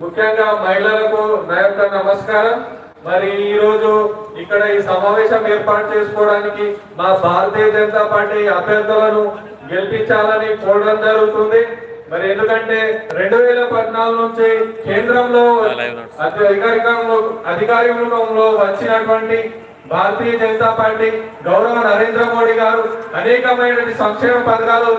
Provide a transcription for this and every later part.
ముఖ్యంగా మహిళలకు నా యొక్క నమస్కారం. మరి ఈ రోజు ఇక్కడ ఈ సమావేశం ఏర్పాటు చేసుకోవడానికి మా భారతీయ జనతా పార్టీ అభ్యర్థులను గెలిపించాలని కోరడం జరుగుతుంది. మరి ఎందుకంటే రెండు వేల పద్నాలుగు నుంచి కేంద్రంలో అధి- అధికారికంలో అధికారంలో వచ్చినటువంటి భారతీయ జనతా పార్టీ గౌరవ నరేంద్ర మోడీ గారు అనేకమైనటువంటి సంక్షేమ పథకాలు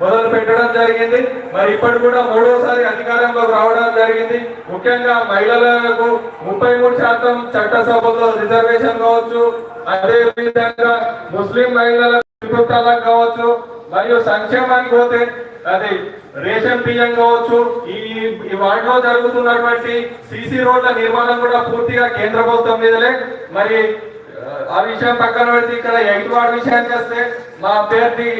మొదలు పెట్టడం జరిగింది. మరి ఇప్పటి కూడా మూడోసారి అధికారంలోకి రావడం జరిగింది. ముఖ్యంగా మహిళలకు ముప్పై మూడు శాతం చట్టసభలో రిజర్వేషన్ కావచ్చు. అదే విధంగా ముస్లిం మహిళలకు కావచ్చు. మరియు సంక్షేమానికి పోతే అది రేషన్ బియ్యం కావచ్చు. ఈ ఈ వాటిలో జరుగుతున్నటువంటి సిసి రోడ్ల నిర్మాణం కూడా పూర్తిగా కేంద్ర ప్రభుత్వం మీదలే మరి ఆ విషయం పక్కన పెడితే ఇక్కడ ఎయిట్ వార్డ్ విషయానికి వస్తే మా అభ్యర్థి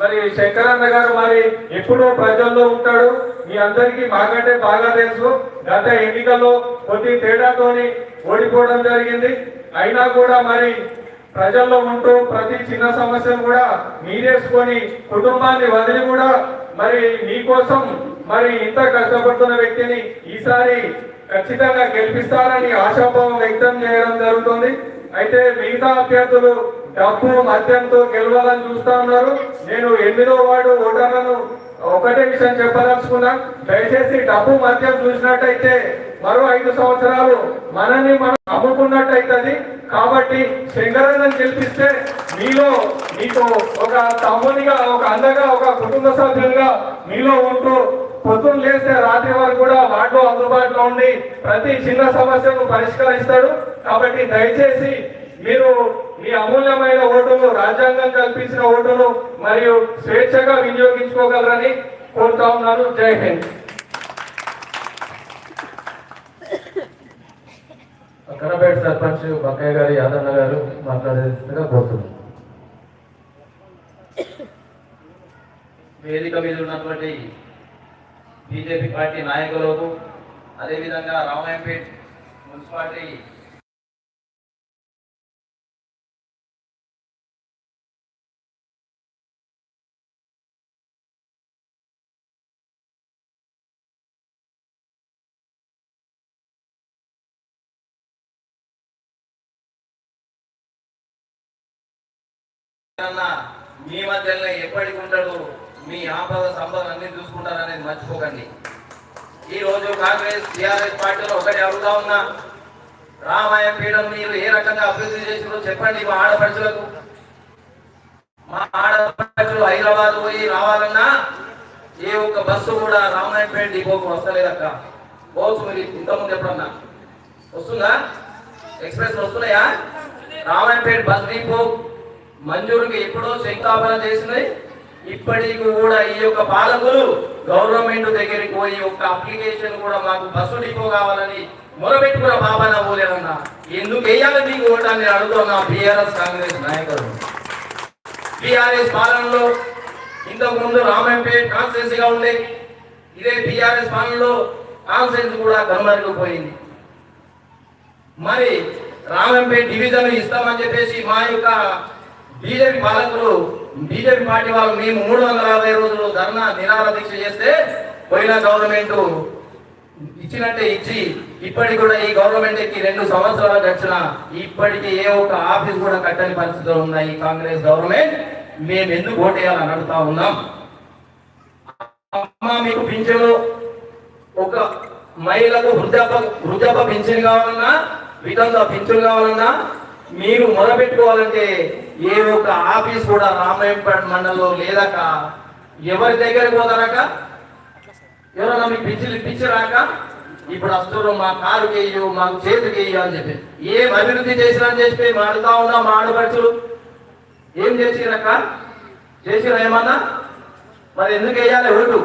మరి శంకరన్న గారు మరి ఎప్పుడూ ప్రజల్లో ఉంటాడు. మీ అందరికీ బాగంటే బాగా తెలుసు. గత ఎన్నికల్లో కొద్ది తేడాతోని ఓడిపోవడం జరిగింది. అయినా కూడా మరి ప్రజల్లో ఉంటూ ప్రతి చిన్న సమస్యను కూడా మీరేసుకొని కుటుంబాన్ని వదిలి కూడా మరి మీకోసం మరి ఇంత కష్టపడుతున్న వ్యక్తిని ఈసారి ఖచ్చితంగా గెలిపిస్తారని ఆశాభావం వ్యక్తం చేయడం జరుగుతుంది. అయితే మిగతా అభ్యర్థులు డబ్బు మద్యంతో గెలవాలని చూస్తా ఉన్నారు. నేను ఎనిమిదో వాడు ఓటర్లను ఒకటే విషయం చెప్పదలుచుకున్నా. దయచేసి డబ్బు మద్యం చూసినట్టయితే మరో ఐదు సంవత్సరాలు మనల్ని మనం అమ్ముకున్నట్టయితుంది కాబట్టి శంకరన్నని గెలిపిస్తే మీలో మీకు ఒక తమ్మునిగా ఒక అందగా ఒక కుటుంబ సభ్యులుగా మీలో ఉంటూ పొద్దున్న లేస్తే రాత్రి వరకు కూడా వాటిలో అందుబాటులో ఉండి ప్రతి చిన్న సమస్యను పరిష్కరిస్తాడు. కాబట్టి దయచేసి మీరు మీ అమూల్యమైన ఓటును రాజ్యాంగం కల్పించిన ఓటును మరియు స్వేచ్ఛగా వినియోగించుకోగలరని కోరుతా ఉన్నాను. జై హింద్. కనపేట సర్పంచ్ బక్కయ్య గారి యాదన్న గారు మాట్లాడేదిగా కోరుతున్నాను. వేదిక మీద ఉన్నటువంటి బీజేపీ పార్టీ నాయకులకు అదేవిధంగా రామాయంపేట్ మున్సిపాలిటీ మీ మధ్యలో ఎప్పటికి ఉంటాడు మీ ఆపద సంపద అన్ని చూసుకుంటారనేది మర్చిపోకండి. ఈ రోజు కాంగ్రెస్ టిఆర్ఎస్ పార్టీలో ఒకటి అడుగుతా ఉన్నా రామాయ పీఠం మీరు ఏ రకంగా అభివృద్ధి చేసిందో చెప్పండి మా ఆడపడుచులకు. మా ఆడపడుచులు హైదరాబాద్ పోయి రావాలన్నా ఏ ఒక్క బస్సు కూడా రామాయణపేట డిపోకు వస్తలేదక్క. పోవచ్చు మీరు ఇంతకుముందు ఎప్పుడన్నా? వస్తుందా? ఎక్స్ప్రెస్ వస్తున్నాయా? రామాయణపేట బస్ డిపో మంజూరుకి ఎప్పుడో శంకాపన చేసినాయి ఇప్పటికి కూడా ఈ యొక్క పాలకులు గవర్నమెంట్ దగ్గరికి పోయి ఒక అప్లికేషన్ కూడా మాకు బస్సు డిపో కావాలని మొరబెట్టుకున్న బాబాన పోలేదన్న. ఎందుకు వేయాలి మీకు ఓటాన్ని అడుగుతున్నా బీఆర్ఎస్ కాంగ్రెస్ నాయకులు. బీఆర్ఎస్ పాలనలో ఇంతకు ముందు రామంపేట్ కాన్స్టిట్యూన్సీగా ఉండే ఇదే బీఆర్ఎస్ పాలనలో కాన్సెన్స్ కూడా కనుమరుకుపోయింది మరి రామంపేట్ డివిజన్ ఇస్తామని చెప్పేసి మా యొక్క బీజేపీ పాలకులు బీజేపీ పార్టీ వాళ్ళు మేము మూడు వందల యాభై రోజులు ధర్నా నిరాహార దీక్ష చేస్తే పోయిన గవర్నమెంట్ ఇచ్చినట్టే ఇచ్చి ఇప్పటికి కూడా ఈ గవర్నమెంట్కి రెండు సంవత్సరాలు గడిచిన ఇప్పటికి ఏ ఒక్క ఆఫీస్ కూడా కట్టని పరిస్థితులు ఉన్నాయి. ఈ కాంగ్రెస్ గవర్నమెంట్ మేము ఎందుకు ఓటేయాలని అడుగుతా ఉన్నాం. అమ్మ మీకు పింఛను ఒక మహిళలకు వృద్ధాప వృద్ధాప పింఛన్ కావాలన్నా విధంగా పింఛన్ కావాలన్నా మీరు మొదలుపెట్టుకోవాలంటే ఏ ఒక్క ఆఫీస్ కూడా రామాయంపేట మండలంలో లేదక ఎవరి దగ్గరికి పోతారక ఎవరన్నా మీకు పిచ్చిలు పిచ్చి రాక ఇప్పుడు వస్తున్నారు మా కారుకి కేయు మాకు చేతికి వేయు అని చెప్పి. ఏం అభివృద్ధి చేసినా అని చెప్పి మాడుతా ఉన్నా మా ఆడపడుచులు ఏం చేసిరక్క? చేసిరా ఏమన్నా? మరి ఎందుకు వేయాలి ఓటు?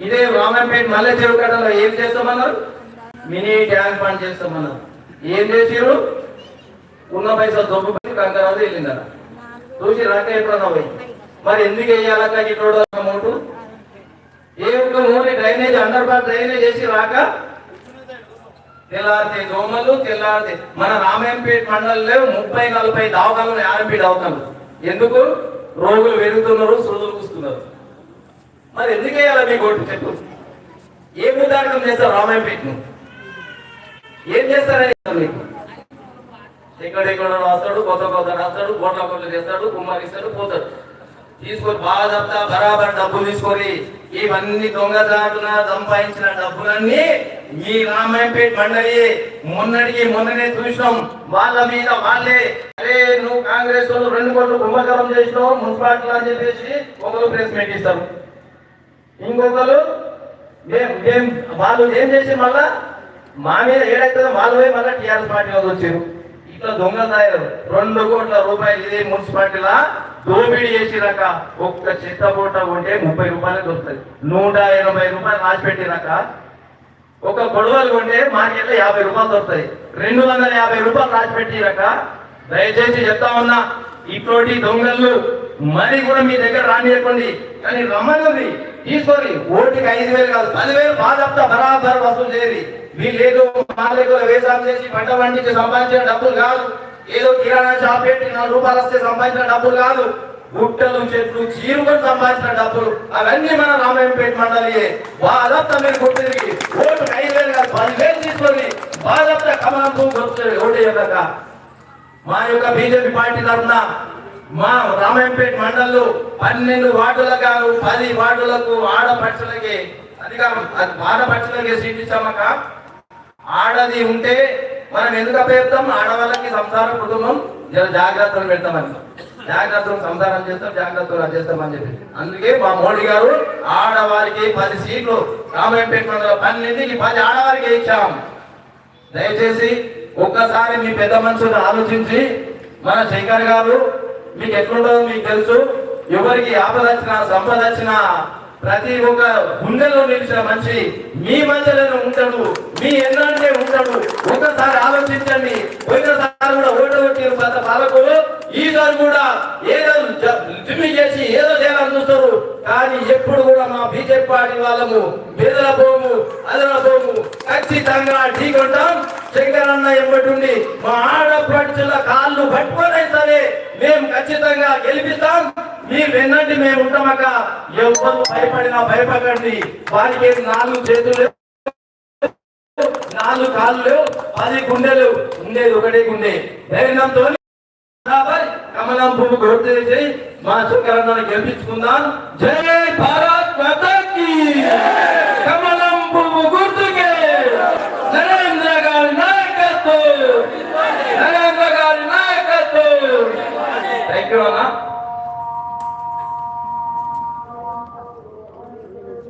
ఇదే రామంపేట మల్లె చెరువు కట్టలో ఏం చేస్తామన్నారు? మినీ ట్యాంక్ బండ్ చేస్తామన్నారు. ఏం చేసిరు ఉన్న పైసలు దొబ్బు కంకరాలు వెళ్ళిందట. చూసి రాక ఎప్పుడన్నా పోయి. మరి ఎందుకు వేయాలక్క ఇటు అమౌంట్ ఏ ఒక్క మూలి డ్రైనేజ్ అండర్ పాస్ డ్రైనేజ్ చేసి రాక? తెల్లారితే దోమలు తెల్లారితే మన రామాయంపేట మండలంలో ముప్పై నలభై దవాఖానలు ఆర్ఎంపీ దావకాలు. ఎందుకు? రోగులు పెరుగుతున్నారు సృదులు కూస్తున్నారు. మరి ఎందుకు వేయాలి మీ కోర్టు చెప్పు భూదాటకం చేస్తారు నువ్వు ఏం చేస్తారని మీకు ఎక్కడెక్కడ రాస్తాడు కొత్త కొత్త రాస్తాడు గోట్ల కొట్లు చేస్తాడు కుమ్మరిస్తాడు పోతాడు. తీసుకొని బాగా బరాబర్ డబ్బులు తీసుకొని ఇవన్నీ దొంగదాటున సంపాదించిన డబ్బులన్నీ ఈ రామాయంపేట మండలి మొన్నటికి మొన్ననే చూసినాం. వాళ్ళ మీద వాళ్ళే అరే నువ్వు కాంగ్రెస్ వాళ్ళు రెండు కోట్లు కుంభకరం చేసినావు మున్సిపాలిటీ అని చెప్పేసి ఒకరు ప్రెస్ మీట్ ఇస్తారు. ఇంకొకరు మేము వాళ్ళు ఏం చేసి మళ్ళా మా మీద ఏడైతే వాళ్ళవే పోయి మళ్ళీ టీఆర్ఎస్ పార్టీలోకి వచ్చారు. ఇట్లా దొంగ తయారు రెండు కోట్ల రూపాయలు ఇదే మున్సిపాలిటీలా దోపిడీ చేసినాక ఒక్క చెత్త పూట ఉంటే ముప్పై రూపాయలకి వస్తుంది నూట ఎనభై రూపాయలు రాసి పెట్టినాక ఒక గొడవలు కొంటే మార్కెట్లో యాభై రూపాయలు దొరుకుతాయి. రెండు వందల యాభై రూపాయలు రాసి పెట్టినాక దయచేసి చెప్తా ఉన్నా ఇటువంటి దొంగలు మరి కూడా మీ దగ్గర రానియకండి. కానీ రమ్మనుంది తీసుకొని ఓటికి ఐదు వేలు కాదు పదివేలు బాధప్తా బరాబర్ వసూలు చేయరు వీళ్ళు మాలేదో మాలికలు వేసాలు చేసి పంట పండించి సంపాదించిన డబ్బులు కాదు. ఏదో కిరాణా షాప్ పెట్టి నాలుగు రూపాయలు వస్తే సంపాదించిన డబ్బులు కాదు. గుట్టలు చెట్లు చీరుకొని సంపాదించిన డబ్బులు. అవన్నీ మన రామాయంపేట మండలి బాధప్తా మీరు గుర్తిరిగి ఓటు ఐదు వేలు కాదు పదివేలు తీసుకొని బాధప్తా కమలం ఓటు వేయక మా యొక్క బీజేపీ పార్టీ తరఫున మా రామాయంపేట మండలు పన్నెండు వార్డులకు కాదు పది వార్డులకు ఆడపక్షులకి అదిగా అది ఆడపడుచులకి సీట్ ఇచ్చామక్క. ఆడది ఉంటే మనం ఎందుకు అప్పచెప్తాం ఆడవాళ్ళకి సంసారం కుటుంబం జర జాగ్రత్తలు పెడతామని. జాగ్రత్తలు సంసారం చేస్తాం జాగ్రత్తలు అది చేస్తామని చెప్పి. అందుకే మా మోడీ గారు ఆడవారికి పది సీట్లు రామాయంపేట పన్నెండుకి పది ఆడవారికి ఇచ్చాం. దయచేసి ఒక్కసారి మీ పెద్ద మనుషులు ఆలోచించి మన శంకర్ గారు మీకు ఎట్లుంటుందో మీకు తెలుసు ఎవరికి ఆపద వచ్చినా సంపద వచ్చినా ప్రతి ఒక్క గుండెలో నిలిచిన మనిషి మీ మధ్యలో ఉంటాడు మీ ఎన్నంటే ఉంటాడు. ఒకసారి ఆలోచించండి. ఒకసారి కూడా ఓటగొట్టిన పాత పాలకులు. ఈసారి కూడా ఏదో జ- జిమ్మి చేసి ఏదో చేయాలని చూస్తారు. కానీ ఎప్పుడు కూడా మా బీజేపీ పార్టీ వాళ్ళము బెదల పోము అదల పోము. ఖచ్చితంగా ఢీకొంటాం శంకరన్న ఎంబటుండి మా ఆడపడుచుల కాళ్ళు పట్టుకొని సరే మేము ఖచ్చితంగా గెలిపిస్తాం. ఈ వినండి మేము ఉంటామక ఎవరు భయపడినా భయపడండి వారికి నాలుగు చేతులు నాలుగు కాళ్ళు పది గుండెలు ఉండేది ఒకటే గుండె. ధైర్యంతో బరాబర్ కమలం పువ్వు గుర్తు చేసి మా శంకరన్నను గెలిపించుకుందాం. జై భారత్ మాతా